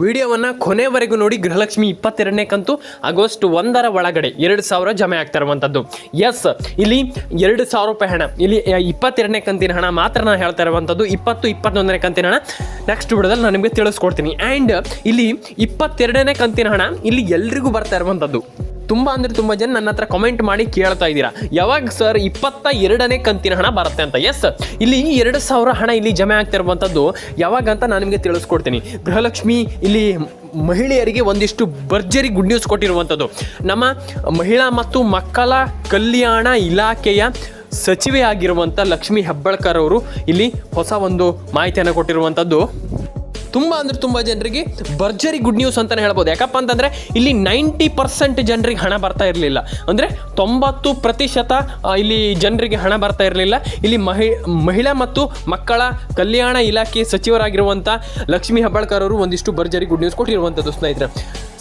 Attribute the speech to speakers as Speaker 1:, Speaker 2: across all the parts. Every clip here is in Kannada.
Speaker 1: ವಿಡಿಯೋವನ್ನು ಕೊನೆವರೆಗೂ ನೋಡಿ. ಗೃಹಲಕ್ಷ್ಮಿ ಇಪ್ಪತ್ತೆರಡನೇ ಕಂತು ಆಗಸ್ಟ್ ಒಂದರ ಒಳಗಡೆ ಎರಡು ಸಾವಿರ ಜಮೆ ಆಗ್ತಾ ಇರುವಂಥದ್ದು ಎಸ್ ಇಲ್ಲಿ ಎರಡು ಸಾವಿರ ರೂಪಾಯಿ ಹಣ. ಇಲ್ಲಿ ಇಪ್ಪತ್ತೆರಡನೇ ಕಂತಿನ ಹಣ ಮಾತ್ರ ನಾನು ಹೇಳ್ತಾ ಇರುವಂಥದ್ದು ಇಪ್ಪತ್ತು, ಇಪ್ಪತ್ತೊಂದನೇ ಕಂತಿನ ಹಣ ನೆಕ್ಸ್ಟ್ ವಿಡಿಯೋದಲ್ಲಿ ನಾನು ನಿಮಗೆ ತಿಳಿಸ್ಕೊಡ್ತೀನಿ. ಆ್ಯಂಡ್ ಇಲ್ಲಿ ಇಪ್ಪತ್ತೆರಡನೇ ಕಂತಿನ ಹಣ ಇಲ್ಲಿ ಎಲ್ರಿಗೂ ಬರ್ತಾ ಇರುವಂಥದ್ದು ತುಂಬ ಅಂದರೆ ತುಂಬ ಜನ ನನ್ನ ಹತ್ರ ಕಮೆಂಟ್ ಮಾಡಿ ಕೇಳ್ತಾ ಇದ್ದೀರಾ. ಯಾವಾಗ ಸರ್ ಇಪ್ಪತ್ತ ಎರಡನೇ ಕಂತಿನ ಹಣ ಬರುತ್ತೆ ಅಂತ? ಎಸ್ ಇಲ್ಲಿ ಎರಡು ಸಾವಿರ ಹಣ ಇಲ್ಲಿ ಜಮೆ ಆಗ್ತಿರುವಂಥದ್ದು ಯಾವಾಗ ಅಂತ ನಾನು ನಿಮಗೆ ತಿಳಿಸ್ಕೊಡ್ತೀನಿ. ಗೃಹಲಕ್ಷ್ಮಿ ಇಲ್ಲಿ ಮಹಿಳೆಯರಿಗೆ ಒಂದಿಷ್ಟು ಭರ್ಜರಿ ಗುಡ್ ನ್ಯೂಸ್ ಕೊಟ್ಟಿರುವಂಥದ್ದು ನಮ್ಮ ಮಹಿಳಾ ಮತ್ತು ಮಕ್ಕಳ ಕಲ್ಯಾಣ ಇಲಾಖೆಯ ಸಚಿವೆ ಆಗಿರುವಂಥ ಲಕ್ಷ್ಮಿ ಹೆಬ್ಬಾಳ್ಕರ್ ಅವರು ಇಲ್ಲಿ ಹೊಸ ಒಂದು ಮಾಹಿತಿಯನ್ನು ಕೊಟ್ಟಿರುವಂಥದ್ದು ತುಂಬ ಅಂದ್ರೆ ತುಂಬ ಜನರಿಗೆ ಭರ್ಜರಿ ಗುಡ್ ನ್ಯೂಸ್ ಅಂತಲೇ ಹೇಳ್ಬೋದು. ಯಾಕಪ್ಪ ಅಂತಂದರೆ ಇಲ್ಲಿ ನೈಂಟಿ ಪರ್ಸೆಂಟ್ ಜನರಿಗೆ ಹಣ ಬರ್ತಾ ಇರಲಿಲ್ಲ. ಅಂದರೆ ತೊಂಬತ್ತು ಪ್ರತಿಶತ ಇಲ್ಲಿ ಜನರಿಗೆ ಹಣ ಬರ್ತಾ ಇರಲಿಲ್ಲ. ಇಲ್ಲಿ ಮಹಿ, ಮಹಿಳಾ ಮತ್ತು ಮಕ್ಕಳ ಕಲ್ಯಾಣ ಇಲಾಖೆ ಸಚಿವರಾಗಿರುವಂಥ ಲಕ್ಷ್ಮಿ ಹೆಬ್ಬಾಳ್ಕರ್ ಅವರು ಒಂದಿಷ್ಟು ಭರ್ಜರಿ ಗುಡ್ ನ್ಯೂಸ್ ಕೊಟ್ಟಿರುವಂಥದ್ದು ಸ್ನೇಹಿತರೆ.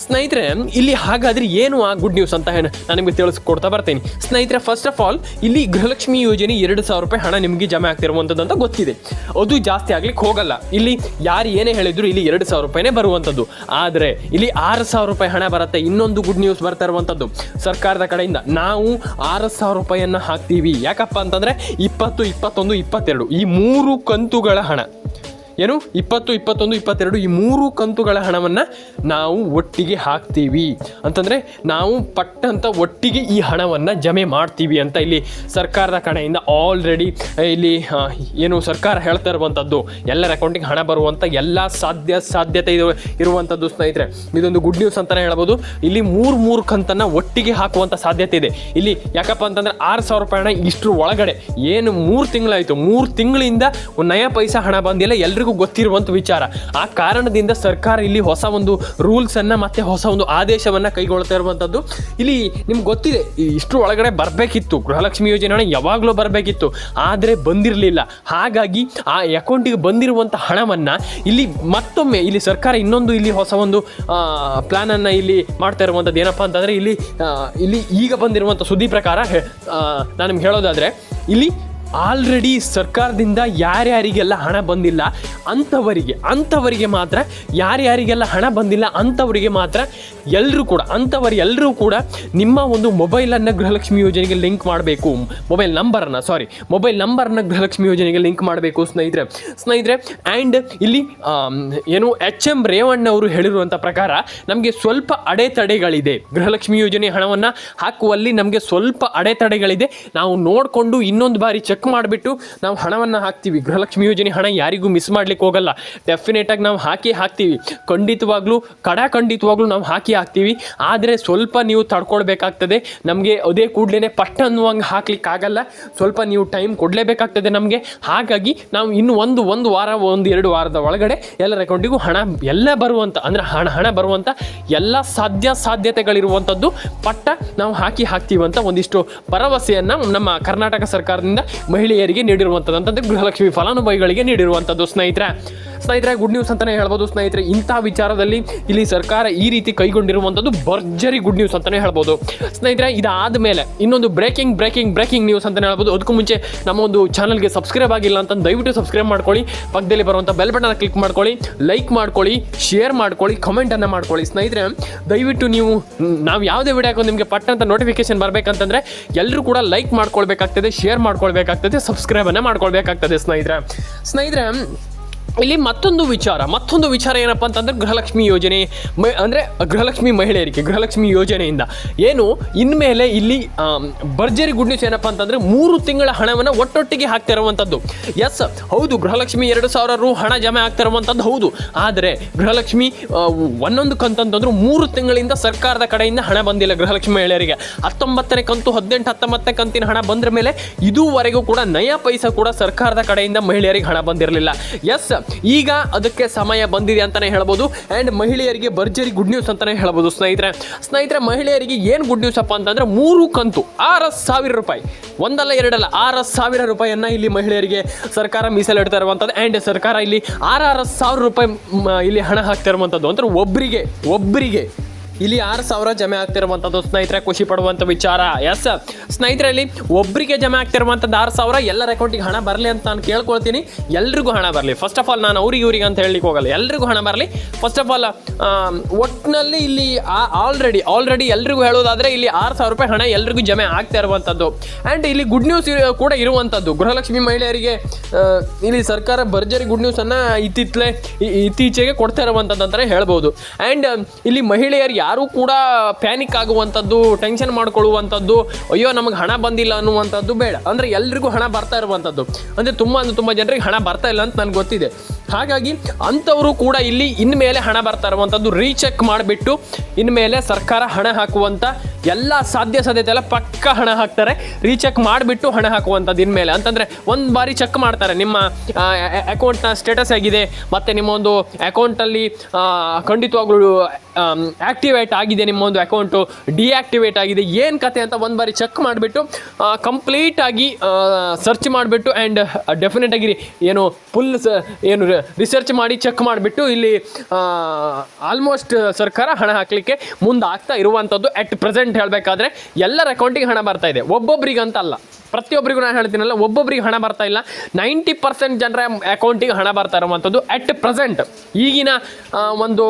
Speaker 1: ಸ್ನೇಹಿತರೆ, ಇಲ್ಲಿ ಹಾಗಾದ್ರೆ ಏನು ಆ ಗುಡ್ ನ್ಯೂಸ್ ಅಂತ ನಾನು ನಿಮಗೆ ತಿಳಿಸ್ಕೊಡ್ತಾ ಬರ್ತೀನಿ. ಸ್ನೇಹಿತರೆ ಫಸ್ಟ್ ಆಫ್ ಆಲ್ ಇಲ್ಲಿ ಗೃಹಲಕ್ಷ್ಮಿ ಯೋಜನೆ ಎರಡು ಸಾವಿರ ರೂಪಾಯಿ ಹಣ ನಿಮಗೆ ಜಮೆ ಆಗ್ತಿರುವಂಥದ್ದು ಅಂತ ಗೊತ್ತಿದೆ. ಅದು ಜಾಸ್ತಿ ಆಗ್ಲಿಕ್ಕೆ ಹೋಗಲ್ಲ. ಇಲ್ಲಿ ಯಾರು ಏನೇ ಹೇಳಿದ್ರು ಇಲ್ಲಿ ಎರಡು ಸಾವಿರ ರೂಪಾಯಿನೇ ಬರುವಂಥದ್ದು. ಆದರೆ ಇಲ್ಲಿ ಆರು ಸಾವಿರ ರೂಪಾಯಿ ಹಣ ಬರುತ್ತೆ. ಇನ್ನೊಂದು ಗುಡ್ ನ್ಯೂಸ್ ಬರ್ತಾ ಇರುವಂಥದ್ದು. ಸರ್ಕಾರದ ಕಡೆಯಿಂದ ನಾವು ಆರು ಸಾವಿರ ರೂಪಾಯಿಯನ್ನು ಹಾಕ್ತೀವಿ. ಯಾಕಪ್ಪ ಅಂತಂದರೆ ಇಪ್ಪತ್ತು, ಇಪ್ಪತ್ತೊಂದು, ಇಪ್ಪತ್ತೆರಡು ಈ ಮೂರು ಕಂತುಗಳ ಹಣ. ಏನು? ಇಪ್ಪತ್ತು, ಇಪ್ಪತ್ತೊಂದು, ಇಪ್ಪತ್ತೆರಡು ಈ ಮೂರು ಕಂತುಗಳ ಹಣವನ್ನು ನಾವು ಒಟ್ಟಿಗೆ ಹಾಕ್ತೀವಿ. ಅಂತಂದರೆ ನಾವು ಪಟ್ಟಂತ ಒಟ್ಟಿಗೆ ಈ ಹಣವನ್ನು ಜಮೆ ಮಾಡ್ತೀವಿ ಅಂತ ಇಲ್ಲಿ ಸರ್ಕಾರದ ಕಡೆಯಿಂದ ಆಲ್ರೆಡಿ ಇಲ್ಲಿ ಏನು ಸರ್ಕಾರ ಹೇಳ್ತಾ ಇರುವಂಥದ್ದು ಎಲ್ಲರ ಅಕೌಂಟಿಗೆ ಹಣ ಬರುವಂಥ ಎಲ್ಲ ಸಾಧ್ಯ, ಸಾಧ್ಯತೆ ಇದು ಇರುವಂಥದ್ದು ಸ್ನೇಹಿತರೆ. ಇದೊಂದು ಗುಡ್ ನ್ಯೂಸ್ ಅಂತಲೇ ಹೇಳ್ಬೋದು. ಇಲ್ಲಿ ಮೂರು ಮೂರು ಕಂತನ್ನು ಒಟ್ಟಿಗೆ ಹಾಕುವಂಥ ಸಾಧ್ಯತೆ ಇದೆ. ಇಲ್ಲಿ ಯಾಕಪ್ಪ ಅಂತಂದ್ರೆ ಆರು ಸಾವಿರ ರೂಪಾಯಿ ಹಣ ಇಷ್ಟು ಒಳಗಡೆ. ಏನು ಮೂರು ತಿಂಗಳಾಯಿತು. ಮೂರು ತಿಂಗಳಿಂದ ನಯ ಪೈಸಾ ಹಣ ಬಂದಿಲ್ಲ. ಎಲ್ರಿಗೂ ಗೊತ್ತಿರುವಂಥ ವಿಚಾರ. ಆ ಕಾರಣದಿಂದ ಸರ್ಕಾರ ಇಲ್ಲಿ ಹೊಸ ಒಂದು ರೂಲ್ಸನ್ನು ಮತ್ತೆ ಹೊಸ ಒಂದು ಆದೇಶವನ್ನು ಕೈಗೊಳ್ತಾ ಇರುವಂಥದ್ದು ಇಲ್ಲಿ ನಿಮ್ಗೆ ಗೊತ್ತಿದೆ ಇಷ್ಟು ಒಳಗಡೆ ಬರಬೇಕಿತ್ತು. ಗೃಹಲಕ್ಷ್ಮಿ ಯೋಜನೆ ಯಾವಾಗಲೂ ಬರಬೇಕಿತ್ತು. ಆದರೆ ಬಂದಿರಲಿಲ್ಲ. ಹಾಗಾಗಿ ಆ ಅಕೌಂಟಿಗೆ ಬಂದಿರುವಂಥ ಹಣವನ್ನು ಇಲ್ಲಿ ಮತ್ತೊಮ್ಮೆ ಇಲ್ಲಿ ಸರ್ಕಾರ ಇನ್ನೊಂದು ಇಲ್ಲಿ ಹೊಸ ಒಂದು ಪ್ಲ್ಯಾನನ್ನು ಇಲ್ಲಿ ಮಾಡ್ತಾ ಇರುವಂಥದ್ದು ಏನಪ್ಪ ಅಂತಂದರೆ ಇಲ್ಲಿ ಇಲ್ಲಿ ಈಗ ಬಂದಿರುವಂಥ ಸುದ್ದಿ ಪ್ರಕಾರ ನಾನು ನಿಮ್ಗೆ ಹೇಳೋದಾದರೆ, ಇಲ್ಲಿ ಆಲ್ರೆಡಿ ಸರ್ಕಾರದಿಂದ ಯಾರ್ಯಾರಿಗೆಲ್ಲ ಹಣ ಬಂದಿಲ್ಲ, ಅಂಥವರಿಗೆ ಅಂಥವರಿಗೆ ಮಾತ್ರ, ಯಾರ್ಯಾರಿಗೆಲ್ಲ ಹಣ ಬಂದಿಲ್ಲ, ಅಂಥವರಿಗೆ ಮಾತ್ರ ಎಲ್ಲರೂ ಕೂಡ, ಅಂಥವರು ಎಲ್ಲರೂ ಕೂಡ ನಿಮ್ಮ ಒಂದು ಮೊಬೈಲನ್ನು ಗೃಹಲಕ್ಷ್ಮಿ ಯೋಜನೆಗೆ ಲಿಂಕ್ ಮಾಡಬೇಕು. ಮೊಬೈಲ್ ನಂಬರನ್ನು ಸಾರಿ ಮೊಬೈಲ್ ನಂಬರನ್ನು ಗೃಹಲಕ್ಷ್ಮಿ ಯೋಜನೆಗೆ ಲಿಂಕ್ ಮಾಡಬೇಕು ಸ್ನೇಹಿತರೆ. ಸ್ನೇಹಿತರೆ ಆ್ಯಂಡ್ ಇಲ್ಲಿ ಏನು ಎಚ್ ಎಂ ರೇವಣ್ಣ ಅವರು ಹೇಳಿರುವಂಥ ಪ್ರಕಾರ ನಮಗೆ ಸ್ವಲ್ಪ ಅಡೆತಡೆಗಳಿದೆ. ಗೃಹಲಕ್ಷ್ಮಿ ಯೋಜನೆ ಹಣವನ್ನು ಹಾಕುವಲ್ಲಿ ನಮಗೆ ಸ್ವಲ್ಪ ಅಡೆತಡೆಗಳಿದೆ. ನಾವು ನೋಡಿಕೊಂಡು ಇನ್ನೊಂದು ಬಾರಿ ಚೆಕ್ ಮಾಡಿಬಿಟ್ಟು ನಾವು ಹಣವನ್ನು ಹಾಕ್ತೀವಿ. ಗೃಹಲಕ್ಷ್ಮಿ ಯೋಜನೆ ಹಣ ಯಾರಿಗೂ ಮಿಸ್ ಮಾಡ್ಲಿಕ್ಕೆ ಹೋಗಲ್ಲ. ಡೆಫಿನೆಟಾಗಿ ನಾವು ಹಾಕಿ ಹಾಕ್ತೀವಿ. ಖಂಡಿತವಾಗ್ಲೂ, ಕಡ ಖಂಡಿತವಾಗ್ಲೂ ನಾವು ಹಾಕಿ ಹಾಕ್ತೀವಿ. ಆದರೆ ಸ್ವಲ್ಪ ನೀವು ತಡ್ಕೊಳ್ಬೇಕಾಗ್ತದೆ. ನಮಗೆ ಅದೇ ಕೂಡಲೇ ಪಟ್ಟ ಅನ್ನುವಂಗೆ ಹಾಕ್ಲಿಕ್ಕಾಗಲ್ಲ ಸ್ವಲ್ಪ ನೀವು ಟೈಮ್ ಕೊಡಲೇಬೇಕಾಗ್ತದೆ ನಮಗೆ. ಹಾಗಾಗಿ ನಾವು ಇನ್ನು ಒಂದು ಒಂದು ವಾರ, ಒಂದು, ಎರಡು ವಾರದ ಒಳಗಡೆ ಎಲ್ಲರ ಅಕೌಂಟಿಗೂ ಹಣ ಎಲ್ಲ ಬರುವಂಥ ಅಂದರೆ ಹಣ ಹಣ ಬರುವಂಥ ಎಲ್ಲ ಸಾಧ್ಯ ಸಾಧ್ಯತೆಗಳಿರುವಂಥದ್ದು ಪಟ್ಟ ನಾವು ಹಾಕಿ ಹಾಕ್ತೀವಂತ ಒಂದಿಷ್ಟು ಭರವಸೆಯನ್ನು ನಮ್ಮ ಕರ್ನಾಟಕ ಸರ್ಕಾರದಿಂದ ಮಹಿಳೆಯರಿಗೆ ನೀಡಿರುವಂಥದ್ದು ಅಂತಂದರೆ ಗೃಹಲಕ್ಷ್ಮಿ ಫಲಾನುಭವಿಗಳಿಗೆ ನೀಡಿರುವಂಥದ್ದು ಸ್ನೇಹಿತರೆ. ಸ್ನೇಹಿತರೆ ಗುಡ್ ನ್ಯೂಸ್ ಅಂತಲೇ ಹೇಳ್ಬೋದು. ಸ್ನೇಹಿತರೆ ಇಂಥ ವಿಚಾರದಲ್ಲಿ ಇಲ್ಲಿ ಸರ್ಕಾರ ಈ ರೀತಿ ಕೈಗೊಂಡಿರುವಂಥದ್ದು ಭರ್ಜರಿ ಗುಡ್ ನ್ಯೂಸ್ ಅಂತಲೇ ಹೇಳ್ಬೋದು. ಸ್ನೇಹಿತರೆ, ಇದಾದ ಮೇಲೆ ಇನ್ನೊಂದು ಬ್ರೇಕಿಂಗ್ ಬ್ರೇಕಿಂಗ್ ಬ್ರೇಕಿಂಗ್ ನ್ಯೂಸ್ ಅಂತಲೇ ಹೇಳ್ಬೋದು. ಅದಕ್ಕೂ ಮುಂಚೆ ನಮ್ಮ ಒಂದು ಚಾನಲ್ಗೆ ಸಬ್ಸ್ಕ್ರೈಬ್ ಆಗಿಲ್ಲ ಅಂತ ದಯವಿಟ್ಟು ಸಬ್ಸ್ಕ್ರೈಬ್ ಮಾಡ್ಕೊಳ್ಳಿ. ಪಕ್ಕದಲ್ಲಿ ಬರುವಂಥ ಬೆಲ್ ಬಟನ್ ಕ್ಲಿಕ್ ಮಾಡ್ಕೊಳ್ಳಿ. ಲೈಕ್ ಮಾಡ್ಕೊಳ್ಳಿ ಶೇರ್ ಮಾಡ್ಕೊಳ್ಳಿ ಕಮೆಂಟನ್ನು ಮಾಡ್ಕೊಳ್ಳಿ. ಸ್ನೇಹಿತರೆ, ದಯವಿಟ್ಟು ನೀವು, ನಾವು ಯಾವುದೇ ವಿಡಿಯೋ ನಿಮಗೆ ಪಟ್ಟಂತ ನೋಟಿಫಿಕೇಶನ್ ಬರಬೇಕಂತಂದರೆ ಎಲ್ಲರೂ ಕೂಡ ಲೈಕ್ ಮಾಡ್ಕೊಳ್ಬೇಕಾಗ್ತದೆ ಶೇರ್ ಮಾಡ್ಕೊಳ್ಬೇಕಾಗ್ತದೆ ಸಬ್ಸ್ಕ್ರೈಬನ್ನು ಮಾಡ್ಕೊಳ್ಬೇಕಾಗ್ತದೆ ಸ್ನೇಹಿತರೆ. ಸ್ನೇಹಿತರೆ ಇಲ್ಲಿ ಮತ್ತೊಂದು ವಿಚಾರ ಮತ್ತೊಂದು ವಿಚಾರ ಏನಪ್ಪ ಅಂತಂದ್ರೆ ಗೃಹಲಕ್ಷ್ಮಿ ಯೋಜನೆ ಅಂದರೆ ಗೃಹಲಕ್ಷ್ಮಿ ಮಹಿಳೆಯರಿಗೆ, ಗೃಹಲಕ್ಷ್ಮಿ ಯೋಜನೆಯಿಂದ. ಏನು, ಇನ್ಮೇಲೆ ಇಲ್ಲಿ ಭರ್ಜರಿ ಗುಡ್ ನ್ಯೂಸ್ ಏನಪ್ಪ ಅಂತಂದರೆ ಮೂರು ತಿಂಗಳ ಹಣವನ್ನು ಒಟ್ಟೊಟ್ಟಿಗೆ ಹಾಕ್ತಾ ಇರುವಂಥದ್ದು ಎಸ್ ಹೌದು, ಗೃಹಲಕ್ಷ್ಮಿ ಎರಡು ಸಾವಿರ ರು ಹಣ ಜಮೆ ಆಗ್ತಾ ಇರುವಂಥದ್ದು ಹೌದು. ಆದರೆ ಗೃಹಲಕ್ಷ್ಮಿ ಒಂದೊಂದು ಕಂತಂತಂದ್ರೆ ಮೂರು ತಿಂಗಳಿಂದ ಸರ್ಕಾರದ ಕಡೆಯಿಂದ ಹಣ ಬಂದಿಲ್ಲ ಗೃಹಲಕ್ಷ್ಮಿ ಮಹಿಳೆಯರಿಗೆ. ಹತ್ತೊಂಬತ್ತನೇ ಕಂತು, ಹದಿನೆಂಟು, ಹತ್ತೊಂಬತ್ತನೇ ಕಂತಿನ ಹಣ ಬಂದ್ರ ಮೇಲೆ ಇದುವರೆಗೂ ಕೂಡ ನಯ ಪೈಸಾ ಕೂಡ ಸರ್ಕಾರದ ಕಡೆಯಿಂದ ಮಹಿಳೆಯರಿಗೆ ಹಣ ಬಂದಿರಲಿಲ್ಲ. ಎಸ್ ಈಗ ಅದಕ್ಕೆ ಸಮಯ ಬಂದಿದೆ ಅಂತಾನೆ ಹೇಳ್ಬೋದು. ಆ್ಯಂಡ್ ಮಹಿಳೆಯರಿಗೆ ಭರ್ಜರಿ ಗುಡ್ ನ್ಯೂಸ್ ಅಂತಾನೆ ಹೇಳ್ಬೋದು ಸ್ನೇಹಿತರೆ. ಸ್ನೇಹಿತರೆ, ಮಹಿಳೆಯರಿಗೆ ಏನು ಗುಡ್ ನ್ಯೂಸ್ ಅಪ್ಪ ಅಂತಂದ್ರೆ ಮೂರು ಕಂತು ಆರು ಸಾವಿರ ರೂಪಾಯಿ. ಒಂದಲ್ಲ ಎರಡಲ್ಲ ಆರು ಸಾವಿರ ರೂಪಾಯಿಯನ್ನು ಇಲ್ಲಿ ಮಹಿಳೆಯರಿಗೆ ಸರ್ಕಾರ ಮೀಸಲಿಡ್ತಾ ಇರುವಂಥದ್ದು ಆ್ಯಂಡ್ ಸರ್ಕಾರ ಇಲ್ಲಿ ಆರು ಸಾವಿರ ರೂಪಾಯಿ ಇಲ್ಲಿ ಹಣ ಹಾಕ್ತಾ ಇರುವಂಥದ್ದು ಅಂದರೆ ಒಬ್ಬರಿಗೆ ಒಬ್ಬರಿಗೆ ಇಲ್ಲಿ ಆರು ಸಾವಿರ ಜಮೆ ಆಗ್ತಿರುವಂಥದ್ದು ಸ್ನೇಹಿತರೆ, ಖುಷಿ ಪಡುವಂಥ ವಿಚಾರ. ಎಸ್ ಸ್ನೇಹಿತರಲ್ಲಿ ಒಬ್ಬರಿಗೆ ಜಮೆ ಆಗ್ತಿರುವಂಥದ್ದು ಆರು ಸಾವಿರ, ಎಲ್ಲರ ಅಕೌಂಟಿಗೆ ಹಣ ಬರಲಿ ಅಂತ ನಾನು ಕೇಳ್ಕೊಳ್ತೀನಿ. ಎಲ್ರಿಗೂ ಹಣ ಬರಲಿ. ಫಸ್ಟ್ ಆಫ್ ಆಲ್ ನಾನು ಅವ್ರಿಗೆ ಇವ್ರಿಗೆ ಅಂತ ಹೇಳಲಿಕ್ಕೆ ಹೋಗಲ್ಲ. ಎಲ್ರಿಗೂ ಹಣ ಬರಲಿ. ಫಸ್ಟ್ ಆಫ್ ಆಲ್ ಒಟ್ಟಿನಲ್ಲಿ ಇಲ್ಲಿ ಆಲ್ರೆಡಿ ಆಲ್ರೆಡಿ ಎಲ್ರಿಗೂ ಹೇಳೋದಾದರೆ ಇಲ್ಲಿ ಆರು ಸಾವಿರ ರೂಪಾಯಿ ಹಣ ಎಲ್ರಿಗೂ ಜಮೆ ಆಗ್ತಾ ಇರುವಂಥದ್ದು ಆ್ಯಂಡ್ ಇಲ್ಲಿ ಗುಡ್ ನ್ಯೂಸ್ ಕೂಡ ಇರುವಂಥದ್ದು ಗೃಹಲಕ್ಷ್ಮಿ ಮಹಿಳೆಯರಿಗೆ ಇಲ್ಲಿ ಸರ್ಕಾರ ಭರ್ಜರಿ ಗುಡ್ ನ್ಯೂಸನ್ನು ಇತ್ತಿತ್ತಲೇ ಇತ್ತೀಚೆಗೆ ಕೊಡ್ತಾ ಇರುವಂಥದ್ದು ಅಂತಲೇ ಹೇಳ್ಬೋದು. ಆ್ಯಂಡ್ ಇಲ್ಲಿ ಮಹಿಳೆಯರು ಯಾರೂ ಕೂಡ ಪ್ಯಾನಿಕ್ ಆಗುವಂಥದ್ದು ಟೆನ್ಷನ್ ಮಾಡ್ಕೊಳ್ಳುವಂಥದ್ದು, ಅಯ್ಯೋ ನಮಗೆ ಹಣ ಬಂದಿಲ್ಲ ಅನ್ನುವಂಥದ್ದು ಬೇಡ. ಅಂದರೆ ಎಲ್ರಿಗೂ ಹಣ ಬರ್ತಾ ಇರುವಂಥದ್ದು. ಅಂದರೆ ತುಂಬ ಅಂದರೆ ತುಂಬ ಜನರಿಗೆ ಹಣ ಬರ್ತಾ ಇಲ್ಲ ಅಂತ ನನಗೆ ಗೊತ್ತಿದೆ. ಹಾಗಾಗಿ ಅಂಥವರು ಕೂಡ ಇಲ್ಲಿ ಇನ್ಮೇಲೆ ಹಣ ಬರ್ತಾ ಇರುವಂಥದ್ದು ರೀಚೆಕ್ ಮಾಡಿಬಿಟ್ಟು ಇನ್ಮೇಲೆ ಸರ್ಕಾರ ಹಣ ಹಾಕುವಂಥ ಎಲ್ಲ ಸಾಧ್ಯ ಸಾಧ್ಯತೆ ಎಲ್ಲ ಪಕ್ಕ ಹಣ ಹಾಕ್ತಾರೆ. ರೀಚೆಕ್ ಮಾಡಿಬಿಟ್ಟು ಹಣ ಹಾಕುವಂಥದ್ದು ಇನ್ಮೇಲೆ. ಅಂತಂದರೆ ಒಂದು ಬಾರಿ ಚೆಕ್ ಮಾಡ್ತಾರೆ. ನಿಮ್ಮ ಅಕೌಂಟ್ನ ಸ್ಟೇಟಸ್ ಆಗಿದೆ ಮತ್ತು ನಿಮ್ಮ ಒಂದು ಅಕೌಂಟಲ್ಲಿ ಖಂಡಿತವಾಗ್ಲೂ ಆ್ಯಕ್ಟಿವೇಟ್ ಆಗಿದೆ ನಿಮ್ಮ ಒಂದು ಅಕೌಂಟು ಡಿಆಕ್ಟಿವೇಟ್ ಆಗಿದೆ, ಏನು ಕತೆ ಅಂತ ಒಂದು ಬಾರಿ ಚೆಕ್ ಮಾಡಿಬಿಟ್ಟು ಕಂಪ್ಲೀಟಾಗಿ ಸರ್ಚ್ ಮಾಡಿಬಿಟ್ಟು ಆ್ಯಂಡ್ ಡೆಫಿನೆಟ್ ಆಗಿರಿ ಏನು ಫುಲ್ ಏನು ರಿಸರ್ಚ್ ಮಾಡಿ ಚೆಕ್ ಮಾಡಿಬಿಟ್ಟು ಇಲ್ಲಿ ಆಲ್ಮೋಸ್ಟ್ ಸರ್ಕಾರ ಹಣ ಹಾಕಲಿಕ್ಕೆ ಮುಂದೆ ಆಗ್ತಾ ಇರುವಂಥದ್ದು ಅಟ್ ಪ್ರೆಸೆಂಟ್ ಹೇಳಬೇಕಾದ್ರೆ ಎಲ್ಲರ ಅಕೌಂಟಿಗೆ ಹಣ ಬರ್ತಾ ಇದೆ. ಒಬ್ಬೊಬ್ರಿಗಂತ ಅಲ್ಲ ಪ್ರತಿಯೊಬ್ಬರಿಗೂ ನಾನು ಹೇಳ್ತೀನಲ್ಲ ಒಬ್ಬೊಬ್ಬರಿಗೆ ಹಣ ಬರ್ತಾ ಇಲ್ಲ. ನೈಂಟಿ ಪರ್ಸೆಂಟ್ ಜನರ ಅಕೌಂಟಿಗೆ ಹಣ ಬರ್ತಾ ಇರುವಂಥದ್ದು ಅಟ್ ಪ್ರೆಸೆಂಟ್ ಈಗಿನ ಒಂದು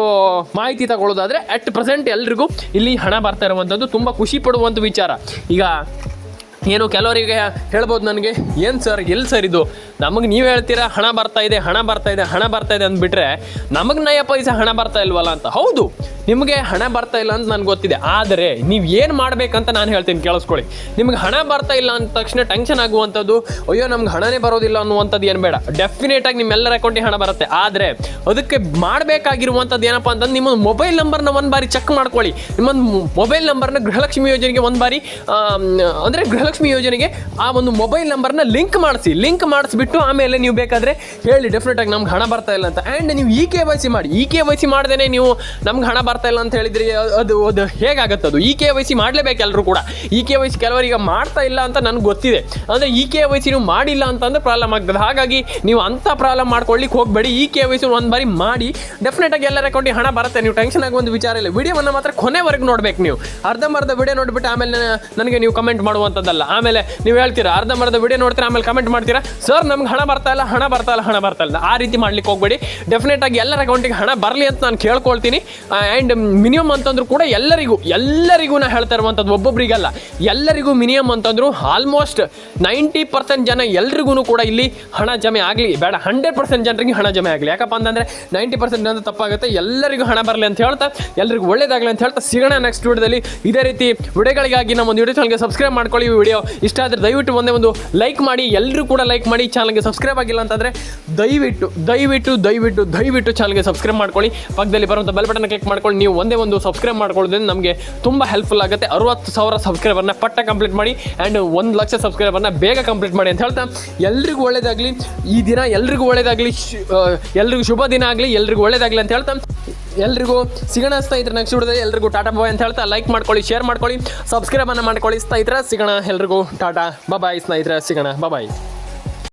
Speaker 1: ಮಾಹಿತಿ ತಗೊಳ್ಳೋದಾದರೆ ಅಟ್ ಪ್ರೆಸೆಂಟ್ ಎಲ್ರಿಗೂ ಇಲ್ಲಿ ಹಣ ಬರ್ತಾ ಇರುವಂಥದ್ದು ತುಂಬ ಖುಷಿ ಪಡುವಂಥ ವಿಚಾರ. ಈಗ ಏನು ಕೆಲವರಿಗೆ ಹೇಳ್ಬೋದು ನನಗೆ? ಏನು ಸರ್ ಎಲ್ಲಿ ಸರ್ ಇದು? ನಮಗೆ ನೀವು ಹೇಳ್ತೀರಾ, ಹಣ ಬರ್ತಾ ಇದೆ, ಹಣ ಬರ್ತಾ ಇದೆ, ಹಣ ಬರ್ತಾ ಇದೆ ಅಂದ್ಬಿಟ್ರೆ ನಮಗೆ ನಯ ಪೈಸೆ ಹಣ ಬರ್ತಾ ಇಲ್ವಲ್ಲ ಅಂತ. ಹೌದು, ನಿಮಗೆ ಹಣ ಬರ್ತಾ ಇಲ್ಲ ಅಂತ ನನಗೆ ಗೊತ್ತಿದೆ. ಆದರೆ ನೀವು ಏನು ಮಾಡಬೇಕಂತ ನಾನು ಹೇಳ್ತೀನಿ, ಕೇಳಿಸ್ಕೊಳ್ಳಿ. ನಿಮ್ಗೆ ಹಣ ಬರ್ತಾ ಇಲ್ಲ ಅಂದ ತಕ್ಷಣ ಟೆನ್ಷನ್ ಆಗುವಂಥದ್ದು, ಅಯ್ಯೋ ನಮ್ಗೆ ಹಣನೇ ಬರೋದಿಲ್ಲ ಅನ್ನುವಂಥದ್ದು ಏನು ಬೇಡ. ಡೆಫಿನೆಟ್ ಆಗಿ ನಿಮ್ಮೆಲ್ಲರ ಅಕೌಂಟಿಗೆ ಹಣ ಬರುತ್ತೆ. ಆದರೆ ಅದಕ್ಕೆ ಮಾಡಬೇಕಾಗಿರುವಂಥದ್ದು ಏನಪ್ಪ ಅಂತಂದ್ರೆ ನಿಮ್ಮ ಮೊಬೈಲ್ ನಂಬರ್ನ ಒಂದು ಬಾರಿ ಚೆಕ್ ಮಾಡ್ಕೊಳ್ಳಿ. ನಿಮ್ಮ ಮೊಬೈಲ್ ನಂಬರ್ನ ಗೃಹಲಕ್ಷ್ಮಿ ಯೋಜನೆಗೆ ಒಂದು ಬಾರಿ ಅಂದರೆ ಅಂದರೆ ಗೃಹಲಕ್ಷ್ಮಿ ಯೋಜನೆಗೆ ಆ ಒಂದು ಮೊಬೈಲ್ ನಂಬರ್ನ ಲಿಂಕ್ ಮಾಡಿಸಿ, ಲಿಂಕ್ ಮಾಡಿಸ್ಬಿಟ್ಟು ಆಮೇಲೆ ನೀವು ಬೇಕಾದರೆ ಹೇಳಿ ಡೆಫಿನೆಟ್ ಆಗಿ ನಮ್ಗೆ ಹಣ ಬರ್ತಾ ಇಲ್ಲ ಅಂತ. ಆ್ಯಂಡ್ ನೀವು ಇ ಕೆ ವೈ ಸಿ ಮಾಡಿ ಇ ಕೆ ವೈ ಸಿ ಮಾಡ್ದೇ ನೀವು ನಮ್ಗೆ ಹಣ ಬರ್ತಾ ಇಲ್ಲ ಅಂತ ಹೇಳಿದ್ರಿ, ಅದು ಅದು ಹೇಗಾಗತ್ತೆ ಅದು? ಇ ಕೆ ವೈ ಸಿ ಮಾಡಲೇಬೇಕು ಎಲ್ಲರೂ ಕೂಡ? ಇ ಕೆ ವೈ ಸಿ ಕೆಲವರಿಗೆ ಮಾಡ್ತಾ ಇಲ್ಲ ಅಂತ ನನಗೆ ಗೊತ್ತಿದೆ. ಅಂದರೆ ಇ ಕೆ ವೈ ಸಿ ನೀವು ಮಾಡಿಲ್ಲ ಅಂತಂದ್ರೆ ಪ್ರಾಬ್ಲಮ್ ಆಗ್ತದೆ. ಹಾಗಾಗಿ ನೀವು ಅಂಥ ಪ್ರಾಬ್ಲಮ್ ಮಾಡ್ಕೊಳ್ಳಿಕ್ಕೆ ಹೋಗಬೇಡಿ. ಇ ಕೆ ವೈ ಸಿ ಒಂದು ಬಾರಿ ಮಾಡಿ ಡೆಫಿನೆಟ್ ಆಗಿ ಎಲ್ಲರ ಅಕೌಂಟಿಗೆ ಹಣ ಬರುತ್ತೆ. ನೀವು ಟೆನ್ಷನ್ ಆಗೋ ಒಂದು ವಿಚಾರ ಇಲ್ಲ. ವಿಡಿಯೋವನ್ನು ಮಾತ್ರ ಕೊನೆವರೆಗೆ ನೋಡ್ಬೇಕು ನೀವು. ಅರ್ಧಂಬರ್ಧ ವಿಡಿಯೋ ನೋಡಿಬಿಟ್ಟು ಆಮೇಲೆ ನನಗೆ ನೀವು ಕಮೆಂಟ್ ಮಾಡುವಂಥದ್ದಲ್ಲ. ಆಮೇಲೆ ನೀವು ಹೇಳ್ತೀರಾ, ಅರ್ಧ ಅರ್ಧಂಬರ್ಧ ವಿಡಿಯೋ ನೋಡ್ತೀರಾ, ಆಮೇಲೆ ಕಮೆಂಟ್ ಮಾಡ್ತೀರಾ? ಸರ್ ನಮ್ಗೆ ಹಣ ಬರ್ತಾ ಇಲ್ಲ, ಹಣ ಬರ್ತಾ ಇಲ್ಲ, ಹಣ ಬರ್ತಾ ಇಲ್ಲ. ಆ ರೀತಿ ಮಾಡ್ಲಿಕ್ಕೆ ಹೋಗ್ಬೇಡಿ. ಡೆಫಿನೆಟ್ ಆಗಿ ಎಲ್ಲರ ಅಕೌಂಟಿಗೆ ಹಣ ಬರಲಿ ಅಂತ ನಾನು ಕೇಳ್ಕೊಳ್ತೀನಿ. ಆ್ಯಂಡ್ ಮಿನಿಮಮ್ ಅಂತಂದ್ರೂ ಕೂಡ ಎಲ್ಲರಿಗೂ ಎಲ್ಲರಿಗೂ ನಾ ಹೇಳ್ತಾ ಇರುವಂಥದ್ದು ಒಬ್ಬೊಬ್ಬರಿಗಲ್ಲ ಎಲ್ಲರಿಗೂ ಮಿನಿಮಮ್ ಅಂತಂದ್ರು ಆಲ್ಮೋಸ್ಟ್ ನೈಂಟಿ ಪರ್ಸೆಂಟ್ ಜನ ಎಲ್ರಿಗೂ ಕೂಡ ಇಲ್ಲಿ ಹಣ ಜಮೆ ಆಗಲಿ. ಬೇಡ ಹಂಡ್ರೆಡ್ ಪರ್ಸೆಂಟ್ ಜನರಿಗೆ ಹಣ ಜಮೆ ಆಗಲಿ. ಯಾಕಪ್ಪ ಅಂತಂದರೆ ನೈಂಟಿ ಪರ್ಸೆಂಟ್ ಜನ ತಪ್ಪಾಗುತ್ತೆ, ಎಲ್ಲರಿಗೂ ಹಣ ಬರಲಿ ಅಂತ ಹೇಳ್ತಾ, ಎಲ್ರಿಗೂ ಒಳ್ಳೇದಾಗಲಿ ಅಂತ ಹೇಳ್ತಾ, ಸಿಗೋಣ ನೆಕ್ಸ್ಟ್ ವಿಡಿಯೋದಲ್ಲಿ ಇದೇ ರೀತಿ ವಿಡಿಯೋಗಳಿಗಾಗಿ ನಮ್ಮ ಒಂದು ಯೂಟ್ಯೂಬ್ ಚಾನಲ್ಗೆ ಸಬ್ಸ್ಕ್ರೈಬ್ ಮಾಡ್ಕೊಳ್ಳಿ. ಈ ವಿಡಿಯೋ ಇಷ್ಟ ಆದರೆ ದಯವಿಟ್ಟು ಒಂದೇ ಒಂದು ಲೈಕ್ ಮಾಡಿ ಎಲ್ಲರೂ ಕೂಡ ಲೈಕ್ ಮಾಡಿ ಚಾನಲ್ಗೆ ಸಬ್ಸ್ಕ್ರೈಬ್ ಆಗಿಲ್ಲ ಅಂತಂದರೆ ದಯವಿಟ್ಟು ದಯವಿಟ್ಟು ದಯವಿಟ್ಟು ದಯವಿಟ್ಟು ಚಾನಲ್ಗೆ ಸಬ್ಸ್ಕ್ರೈಬ್ ಮಾಡ್ಕೊಳ್ಳಿ. ಪಕ್ಕದಲ್ಲಿ ಬರುವಂಥ ಬೆಲ್ ಬಟನ್ ಕ್ಲಿಕ್ ಮಾಡ್ಕೊಳ್ಳಿ. ನೀವು ಒಂದೇ ಒಂದು ಸಬ್ಸ್ಕ್ರೈಬ್ ಮಾಡ್ಕೊಳ್ಳೋದ್ರಿಂದ ನಮಗೆ ತುಂಬ ಹೆಲ್ಪ್ಫುಲ್ ಆಗುತ್ತೆ. ಅರವತ್ತು ಸಾವಿರ ಸಬ್ಸ್ಕ್ರೈಬರ್ನ ಪಟ್ಟ ಕಂಪ್ಲೀಟ್ ಮಾಡಿ ಆ್ಯಂಡ್ ಒಂದು ಲಕ್ಷ ಸಬ್ಸ್ಕ್ರೈಬರ್ನ ಬೇಗ ಕಂಪ್ಲೀಟ್ ಮಾಡಿ ಅಂತ ಹೇಳ್ತಾ ಎಲ್ರಿಗೂ ಒಳ್ಳೇದಾಗಲಿ. ಈ ದಿನ ಎಲ್ರಿಗೂ ಒಳ್ಳೇದಾಗಲಿ. ಎಲ್ರಿಗೂ ಶುಭ ದಿನ ಆಗಲಿ, ಎಲ್ರಿಗೂ ಒಳ್ಳೇದಾಗಲಿ ಅಂತ ಹೇಳ್ತಾ ಎಲ್ರಿಗೂ ಸಿಗೋಣ ಸ್ನೇಹಿತರೆ ನೆಕ್ಸ್ಟ್ ವಿಡಿಯೋದಲ್ಲಿ ಎಲ್ರಿಗೂ ಟಾಟಾ ಬಾಯ್ ಅಂತ ಹೇಳ್ತಾ ಲೈಕ್ ಮಾಡ್ಕೊಳ್ಳಿ ಶೇರ್ ಮಾಡ್ಕೊಳ್ಳಿ ಸಬ್ಸ್ಕ್ರೈಬನ್ನು ಮಾಡ್ಕೊಳ್ಳಿ ಸ್ನೇಹಿತರೆ. ಸಿಗೋಣ ಎಲ್ರಿಗೂ, ಟಾಟಾ. ಬಾಯ್ ಸ್ನೇಹಿತರೆ, ಸಿಗೋಣ. ಬಾಯ್